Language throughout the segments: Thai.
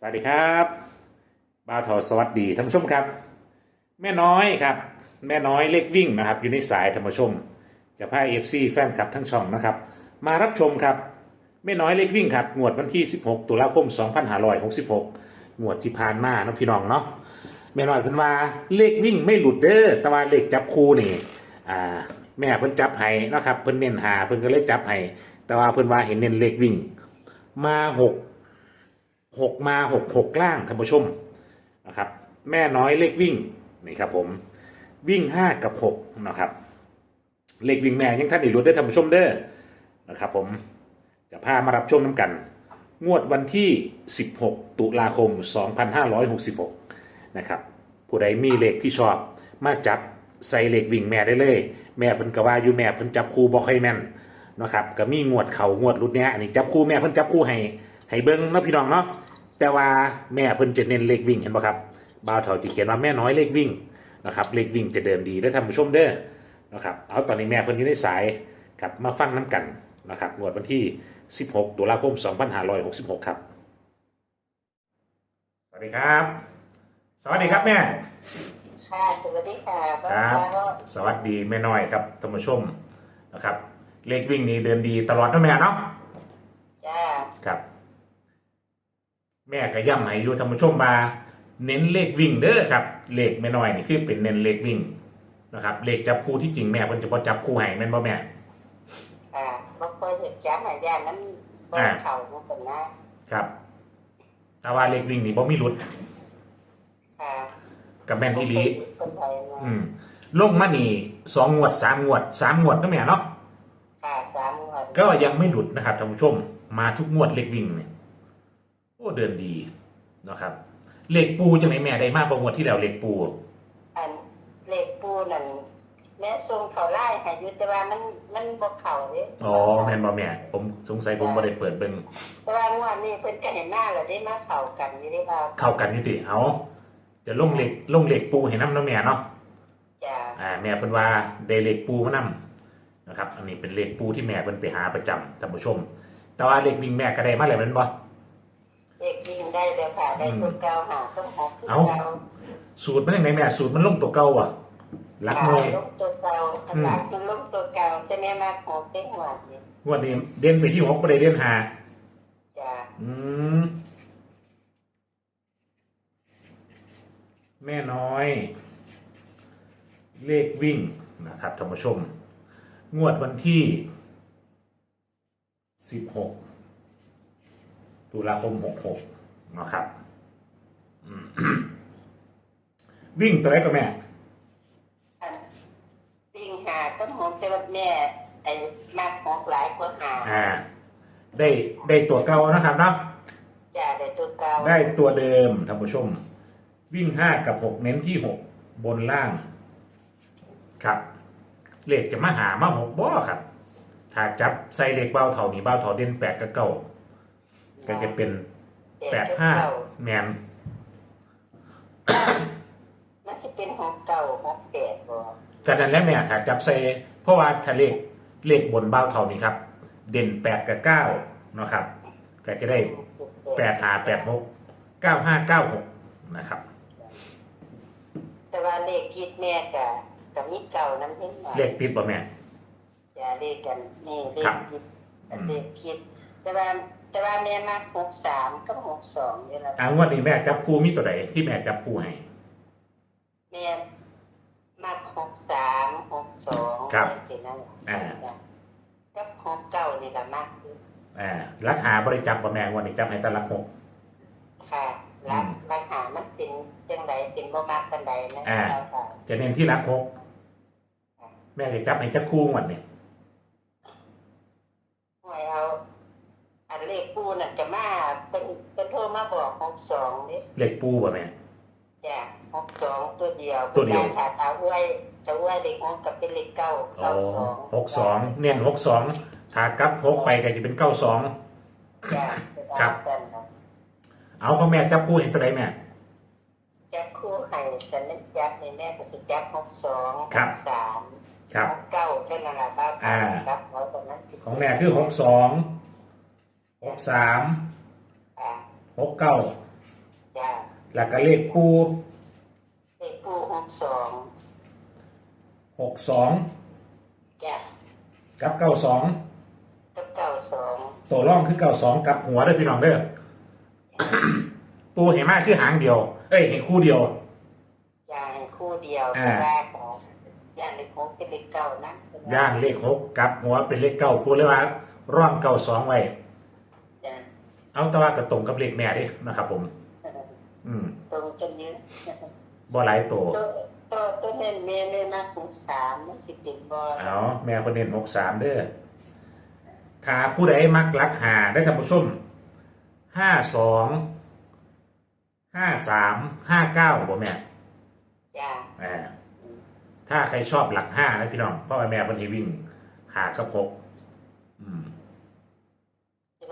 สวัสดีครับบ่าวทอสวัสดีท่านผู้ชมครับ แม่น้อยครับ แม่น้อยเล็กวิ่งนะครับอยู่ในสายท่านผู้ชม จะพาเอฟซีแฟนคลับทั้งช่องนะครับ มารับชมครับแม่น้อยเล็กวิ่งครับงวดวันที่ 16 ตุลาคม 2566งวดที่ผ่านมาเนาะพี่น้องเนาะแม่น้อยเพิ่นว่าเลขวิ่งไม่หลุดเด้อแต่ว่าเลขจับคู่นี่อ่าแม่เพิ่นจับให้นะครับเพิ่นเน้นหาเพิ่นก็เลยจับให้แต่ว่าเพิ่นว่าเห็นเน้นเลขวิ่งมาหก หกมาหกหกล่างท่านผู้ชมนะครับแม่น้อยเลขวิ่งนี่ครับผมวิ่งห้ากับหกนะครับเลขวิ่งแม่ยังท่านได้รู้ได้ท่านผู้ชมเด้อนะครับผมจะพามารับชมน้ำกัน งวดวันที่ 16 ตุลาคม 2566 นะครับ ผู้ใดมีเลขที่ชอบมาจับใส่เลขวิ่งแม่ได้เลย แม่เพิ่นกว่าอยู่แม่เพิ่นจับคู่บ่ค่อยแม่นนะครับก็มีงวดเขางวดรุดเนี้ยอันนี้จับคู่แม่เพิ่นจับคู่ให้ให้เบิ้งนะพี่น้องเนาะ แต่ว่าแม่เพิ่นจะเน้นเลขวิ่งเห็นบ่ครับบ่าวเถาที่เขียนว่าแม่น้อยเลขวิ่งนะครับเลขวิ่งจะเดินดีได้อท่านผู้ชมเด้อนะครับเอาตอนนี้แม่เพิ่นอยู่ในสายครับมาฟังน้ำกันนะครับงวดวันที่ 16ตุลาคม 2566 ครับสวัสดีครับ สวัสดีครับแม่ค่ะสวัสดีค่ะครับสวัสดีแม่น้อยครับท่านผู้ชมนะครับเลขวิ่งนี้เดินดีตลอดนะแม่เนาะ จ้า ครับ แม่ก็ย่ำให้อยู่ท่านผู้ชมมาเน้นเลขวิ่งเด้อครับ เลขแม่น้อยนี่คือเป็นเน้นเลขวิ่งนะครับเลขจับคู่ที่จริงแม่เพิ่นจะบ่จับคู่ให้แม่นบ่แม่ค่ะบ่เคยเห็นจ้าหายานั้นบ่อ่าเข่ามันเป็นนะครับ แต่ว่าเลขวิ่งนี่บ่มีหลุดค่ะกับแม่นอีหลีคนไทยนะอืมลงมานี่สองงวดสามงวดสามงวดนะแม่เนาะค่ะสามวันก็ยังไม่หลุดนะครับท่านผู้ชมมาทุกงวดเลขวิ่งเนี่ย โอ้เดินดีนะครับเลขปูจังไหนแม่ได้มากกว่างวดที่แล้วเลขปูอันเลขปูนั่นแม่ทรงเขาไล่ให้อยู่แต่ว่ามันมันบ่เข่าเด้อ๋อแม่นบ่แม่ ผมสงสัยผมบ่ได้เปิดเบิ่งแต่ว่างวดนี้เพิ่นก็เห็นหน้าแล้วได้มาเข้ากันอยู่ได้ว่าเข้ากันนี่ติเอาจะลงเลขลงเลขปูให้น้ำเนาะแม่เนาะจ้าอ่าแม่เพิ่นว่าได้เลขปูมานํนะครับ อันนี้เป็นเลขปูที่แม่เพิ่นไปหาประจำท่านผู้ชม แต่ว่าเลขวิ่งแม่ก็ได้มาแล้วแม่นบ่ เลขยิงได้แล้วค่ะ ได้ตัวเก่าหาต้องหกคือเอ้าเก่าสูตรมันยังไงแม่สูตรมันลงตัวเก่าอะหลักหน่วยลงตัวเก่าอันนั้นคือลงตัวเก่าแต่แม่มาหกได้หัวนี่งวดนี้เด่นไปที่หกบ่ได้เด่นหาจ้าอืมแม่น้อย เลขวิ่งนะครับท่านผู้ชม งวดวันที่16 ตุลาคม 66 นะครับอืมวิ่งตัวไหนก็แม่อันปิงหาต้องหกแต่ว่าแม่ไอ้มากหกหลายกว่าหาอ่า ได้ได้ตัวเก่านะครับเนาะจ้าได้ตัวเก่าได้ตัวเดิมท่านผู้ชม วิ่งห้ากับหกเน้นที่หกบนล่าง ครับเลขจะมาหามาหกบ่ครับถ้าจับใส่เลขเบ้าเท่านี้เบ้าเท่าเด่นแปดกับเก้า ก็จะเป็นแปดห้าแมนมันจะเป็นหกเก่าหกแปดบ่ก็นั้นแล้วแม่ถ้าจับใส่เพราะว่าถ้าเลขเลขบนเบ้าเท่านี้ครับ เด่นแปดกับเก้าเนาะครับ ก็จะได้แปดห้าแปดหกเก้าห้าเก้าหกนะครับ แต่ว่าเลขคิดแม่กับกับมีเก่านั้นเห็นไหมเลขติดบ่แม่จ้าเลขกันนี่เลครัขบคิดเลขคิด แต่ว่า แต่ว่าแม่มากหกสามกับหกสองนี่แหละอ่างวดนี้แม่จับคู่มีตัวใดที่แม่จับคู่ให้ แม่มากหกสามหกสองครับสินั่นแหละอ่า จ้ะกับหกเก้านี่ละมากคืออ่าราคาบริจับบ่แม่งวันนี้จับให้แตละหก ค่ะรักอืมปัญหามันเป็นจังไดเป็นบ่มากปานใดนะอ่า เราค่ะจะเน้นที่รักหกแม่จะจับให้จับคู่งวันนี้ หวยเอาอันเลขปูน่ะจะมาเป็นเป็นโทรมาบอ กหกสองนี่เลขปูบ่แม่จ้ะหกสองตัวเดียวตัวเดียวถ้าตาอ้วยตาอ้วยเลขหกกับเป็นเลขเก้าอ๋อเก้าสองหกสองเน้นหกสองถ้ากลับหกไปก็จะเป็นเก้าสอง จ้ะครับกันนะเอาของแม่จับคู่ให้ตัวใดแม่ จับคู่ให้ฉันนั้นจับในแม่ก็สิจับหกสองครับ สามครับ หกเก้าแค่นั้นแหละบ้างอ่า ครับเอาตรงนั้นสิของแม่คือหกสองหกสามอ่าหกเก้า แล้วก็เลขปูเลขปูหกสองหกสองจ้ะกับเก้าสองกับเก้าสองตัวร่องคือเก้าสองกับหัวเด้อพี่น้องเด้อปูเห็นมากคือหางเดียว เอ้ยเห็นคู่เดียวอย่างคู่เดียวอ่า แรกของอย่างเลขหกเป็นเลขเก้านะย่างเลขหกกับหัวเป็นเลขเก้าปูเลยว่าร่องเก้าสองไว้ จ้ะเอาแต่ว่าก็ตรงกับเลขแม่เดินะครับผม อืมตรงจนเยอะบ่หลายตัวตัวตัวตัวเน้นเมย์เลยมากของสามมันสิเป็นบอลเอาแม่ประเด็นหกสามเด้อถ้าผู้ใดมักรักหาได้ท่านผู้ชมห้าสองห้าสามห้าเก้าบ่แม่จ้ะอ่าถ้าใครชอบหลักห้านะพี่น้องเพราะว่าแม่เพันธีวิ่งหากับหกอืมแต่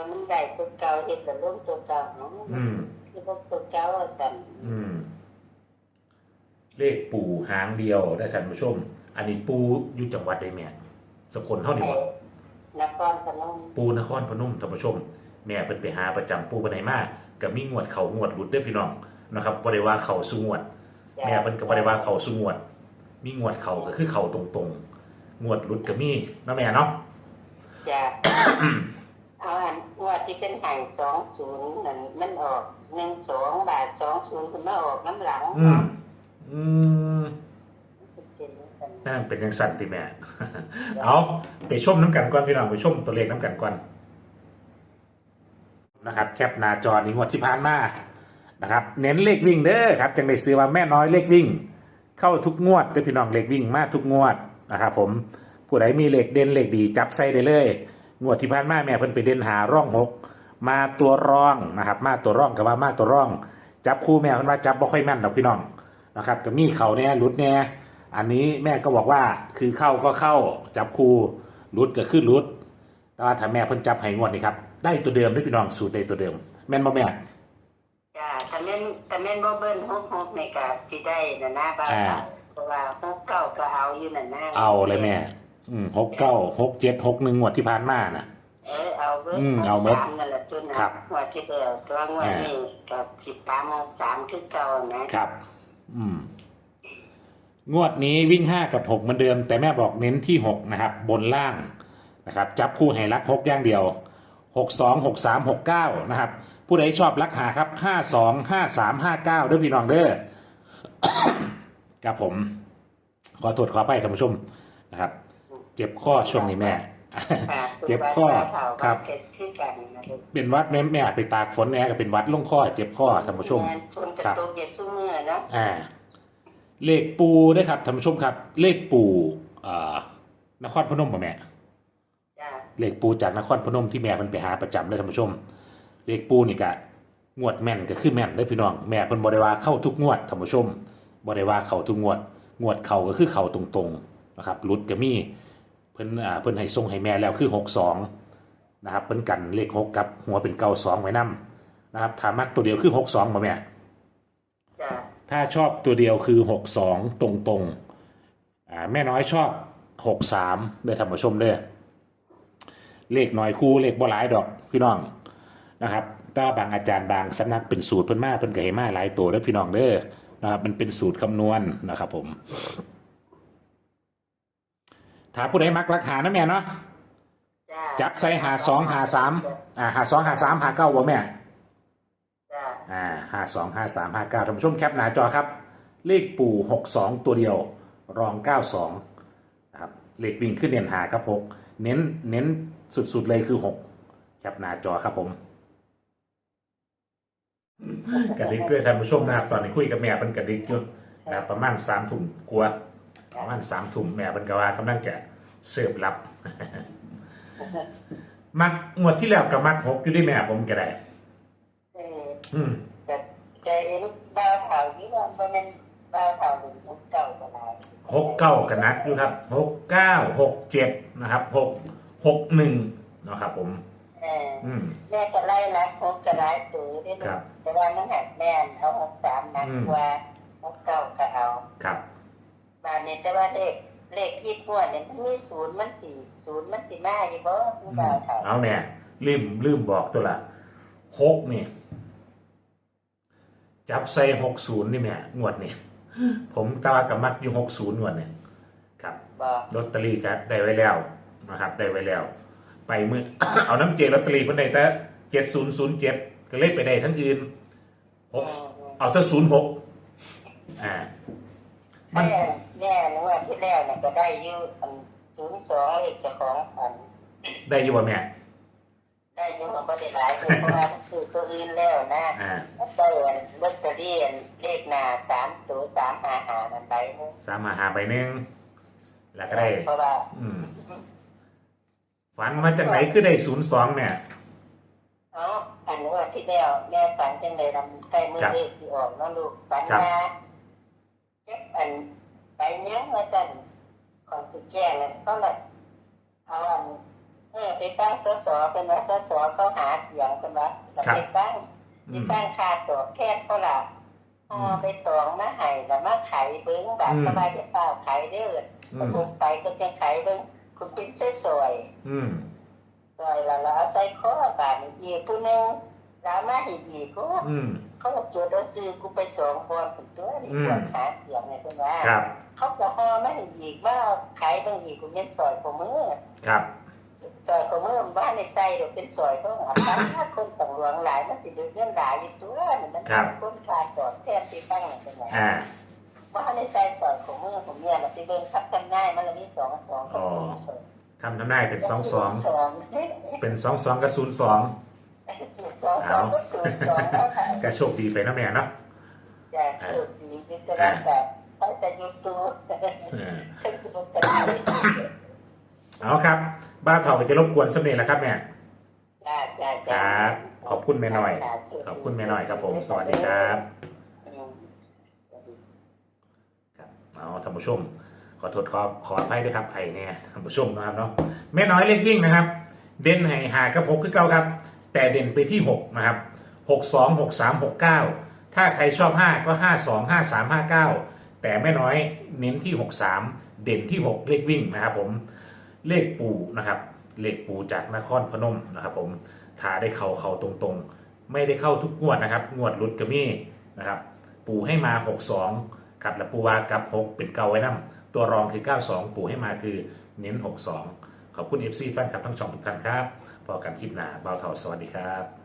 ว่ามันได้ตัวเก่าเห็นแต่ร่มตัวเก่าเนาะอืมคือพวกตัวเก่าอะสั่นอืม เลขปู่หางเดียวได้ท่านผู้ชม อันนี้ปูอยู่จังหวัดใดแม่สกลเท่านี้ไอ้บ่นครพนมปูนครพนมท่านผู้ชม แม่เป็นไปหาประจำปูไปไหนมากับมีงวดเขางวดหลุดเด้อพี่น้องนะครับบริวาเขาสุงวดจ้ะแม่เป็นกับบริวาเขาสุงวด มีงวดเขาก็คือเขาตรงๆงวดหลุดก็มีเนาะแม่เนาะจ้ะ เอาอันว่าที่เป็นห่างสองศูนย์นั่นมันออกหนึ่งสองบาทสองศูนย์คุณมาออกน้ำหลังอืม อืมเป็นอย่างนั้นนั่นเป็นยังสั่นติแม่ เอาไปชมน้ำกันก่อนพี่น้องไปชมตัวเลขน้ำกันก่อนนะครับ แคปหน้าจอนี้งวดที่ผ่านมานะครับ เน้นเลขวิ่งเด้อครับจังได้ซื้อว่าแม่น้อยเลขวิ่ง เข้าทุกงวดเด้อพี่น้องเลขวิ่งมาทุกงวดนะครับผมผู้ใดมีเลขเด่นเลขดีจับใส่ได้เลย งวดที่ผ่านมาแม่เพิ่นไปเด่นหาร่องหกมาตัวร่องนะครับ มาตัวร่องกับว่ามาตัวร่อง จับคู่แม่เพิ่นว่าจับบ่ค่อยแม่นดอกพี่น้องนะครับก็มีเขาเนี่ยหลุดเนี่ยอันนี้แม่ก็บอกว่าคือเข้าก็เข้าจับคู่หลุดก็คือหลุด แต่ว่าถ้าแม่เพิ่นจับให้งวดนี่ครับได้ตัวเดิมด้วยพี่น้องสูตรได้ตัวเดิม แม่นบ่แม่จ้ะแต่แม่นแต่แม่นบ่เบิ้ลฮกฮกในกาสิได้น่ะนะบ้างอ่าเพราะว่าฮกเก้าก็เอาอยู่น่ะนะเอาเลยแม่ อืมหกเก้าหกเจ็ดหกหนึ่งงวดที่ผ่านมาน่ะ เออเอาเบิ้ลอืมเอาเบิดสามนั่นแหละจนนะครับ งว่าที่เดียวตัวงวดนี้กับสิบสามโมงสามคือเก่านะครับ อืม งวดนี้วิ่งห้ากับหกเหมือนเดิม แต่แม่บอกเน้นที่หกนะครับ บนล่างนะครับ จับคู่ให้รักหกอย่างเดียวหกสองหกสามหกเก้านะครับ ผู้ใดชอบรักหาครับห้าสองห้าสามห้าเก้าด้วยพี่น้องเด้อ ครับผม ขอโทษขอไปท่านผู้ชมนะครับ เจ็บข้อช่วงนี้แม่ค่ะเจ็บข้อคครัรับบเจ็บคือกันนะลูกเป็นหวัดแม่แม่ไปตากฝนแน่ก็เป็นหวัดลงข้อเจ็บข้อท่านผู้ชมแชนกระครับตุกเจ็บทุกเมื่อเนาะอ่า เลขปูด้วยครับท่านผู้ชมครับ เลขปูเอ่อนครพนมป่ะแม่จ้ะเลขปูจากนครพนมที่แม่มันไปหาประจำเลยท่านผู้ชม เลขปูนี่กะงวดแม่นก็คือแม่นได้อพี่น้องแม่เพิ่นบริวาเข้าทุกงวดท่านผู้ชมบริวาเข้าทุกงวด งวดเข้าก็คือเข้าตรงๆนะครับรุดก็มีเพิ่นอ่าเพิ่นให้ส่งให้แม่แล้วคือหกสองนะครับเพิ่นกันเลขหกกับหัวเป็นเก้าสองไว้นํนะครับถามักตัวเดียวคือหกสองป่ะแม่จ้ะถ้าชอบตัวเดียวคือหกสองตรงตรงๆอ่าแม่น้อยชอบหกสามได้ทำมาชมเด้อเลขน้อยคู่เลขบ่หลายดอกพี่น้องนะครับถ้าบางอาจารย์บางสำนักเป็นสูตรเพิ่นมาเพิ่นก็ให้มาหลายตัวเด้อพี่น้องเด้อนะครับมันเป็นสูตรคำนวณนะครับผม ถ้าผู้ใดมักราคานะแม่เนาะจ้ะจับใส่หาสองหาสามอ่าหาสองหาสามหาเก้าบ่แม่จ้ะอ่าห้าสองห้าสามห้าเก้าท่านผู้ชมแคปหน้าจอครับ เลขปู่หกสองตัวเดียว รองเก้าสองนะครับเลขวิ่งขึ้นเน้นหาครับหกเน้นเน้นสุดๆเลยคือหกแคปหน้าจอครับผมกระดิกด้วยท่านผู้ชมนะครับตอนนี้คุยกับแม่เป็นกระดิกอยู่นะครับประมาณสามถุ่มกลัว ประมาณสามถุ่มแม่เป็นกว่ากำลังจะเสิร์ฟรับ มักงวดที่แล้วกับมักหกอยู่ด้วยแม่ผมก็ได้ เอออืมแต่แต่เห็นดาวขาวนี่ว่าบ่แม่นดาวขาวหนึ่งฮกเก่าก็ได้หกเก้ากันนัดอยู่ครับหกเก้าหกเจ็ดนะครับหกหกหนึ่งนะครับ ผม เอออืม แม่ก็ไล่รักฮกก็ไล่ตัวได้ลูครักบแต่ว่ามันหักแม่นเอาฮกสามนักอืมกว่าฮกเก่าก็เอา ครับ บานนี้แต่ว่าเลขเลขที่พวดเนี่ยมันมีศูนย์มันสี่ศูนย์มันสี่มาอยู่บ่อืผู้มบ่าวเขาเอาแม่ลืมลืมบอกตัวละหกนี่ จับใส่หกศูนย์นี่แม่งวดนี่ผมตากับมักอยู่หกศูนย์งวดเนี่ยครับบอกลอตเตอรี่ก็ได้ไว้แล้วนะครับได้ไว้แล้ว ไปมือเอาน้ำเจลอตเตอรี่เพิ่นได้แต่เจ็ดศูนย์ศูนย์เจ็ดก็เลยไปได้ทั้งอื่นหกเอาแต่ศูนย์หกอ่ามัน แม่แม่นว่าที่แล้วเนี่ยก็ได้อยือันศูนย์สองเลขเจ้าของอันได้อยู่บ่แม่ ได้อยืมันก็ได้หลายเพราะว่ามันคือตัวอื่นแล้วนะอ่าแล้วก็อันลอตเตอรี่อันเลขหน้าสามตัวสามหาหามันไปนึงสามมาหาใบหนึ่งแล้วก็ได้ เพราะว่าอืมฝันมาจากไหนคือได้ศูนย์สองเนี่ย เอาอันว่าที่แล้วแม่ฝันจังเลยทำใกล้มือครับเลขที่ออกเนาะลูกฝันครับมาเจ็บอัน ไปเนี้ยมาจันก่อนสุดแจ้งเนี่ยเขาเลยเอาอันเออไปตั้งสสเป็นว่าสสเขาหาเสียงเป็นว่าจะไปตั้งอืไปมตั้งค่าตัวแค่เท่าไหร่พอไปตองมาไห้แล้วมาไขเบิ้งแบบอืมสบายจะเปล่าไขเด้ออือมคุณไปก็จะไขเบิ้งคุณเป็นเส้สวยอืมซอยละละใส่ข้อบาทอีกผู้หนึงแล้วมาอีกอีกก็อืมเขาบอกจดแล้วซื้อกูไปสองบอลถึงตัวนี่อืมปวดขาเสียงเนี่ยเป็นว่าครับ เขาก็ห่อมาอีกว่าขายบางอีกกูเน้นซอยของมือครับซอยของมือบ้านในไส้เดี๋ยวเป็นซอยของอันนั้นถ้าคนต่างหลวงหลายมันสิเดือดเงินหลายอยู่ตัวนี่มันคนขาดตอดแทนที่ตั้งเนี่ยเป็นว่าอ่าบ้านในไส้ซอยของมือของเนี่ยมันสิเบิ่งคับกันง่ายมันละมีสองสองกับสองสองคำทำนายเป็นสองสองสองเป็นสองสองกับศูนย์สองศูนย์สองสองก็ศูนย์สองแล้วค่ะก็โชคดีไปนะแม่เนาะอยากถูกดีที่จะได้แบบเขาจะ ยูทูบเออขึ้นไปบนกระดาษเอาครับ บ้าเถาก็จะรบกวนสำเร็จแล้วครับแม่ จ้าจ้าคจ้ารับ ขอบคุณแม่หน่อย ขอบคุณแม่หน่อยครับผม สวัสดีครับ ครับเอาท่านผู้ชม ขอโทษขอขออภัยด้วยครับไอ้เนี่ยท่านผู้ชมนะครับเนาะแม่น้อยเล็กวิ่งนะครับ เด่นให้หากับหกคือเก้าครับ แต่เด่นไปที่หกนะครับหกสองหกสามหกเก้าถ้าใครชอบห้าก็ห้าสองห้าสามห้าเก้า แต่แม่น้อยเน้นที่หกสามเด่นที่หกเลขวิ่งนะครับผมเลขปูนะครับ เลขปูจากนครพนมนะครับ ผมถ้าได้เข้าเข้าตรงๆ ไม่ได้เข้าทุกงวดนะครับ งวดลุดก็มีนะครับ ปูให้มา 62ครับและปูวากับ 6 เป็นเก่าไว้นํตัวรองคือ 92 ปูให้มาคือเน้น 62 ขอบคุณ FC แฟนคลับทั้งช่องทุกท่านครับพอกันคลิปหน้าเบาเท่าสวัสดีครับ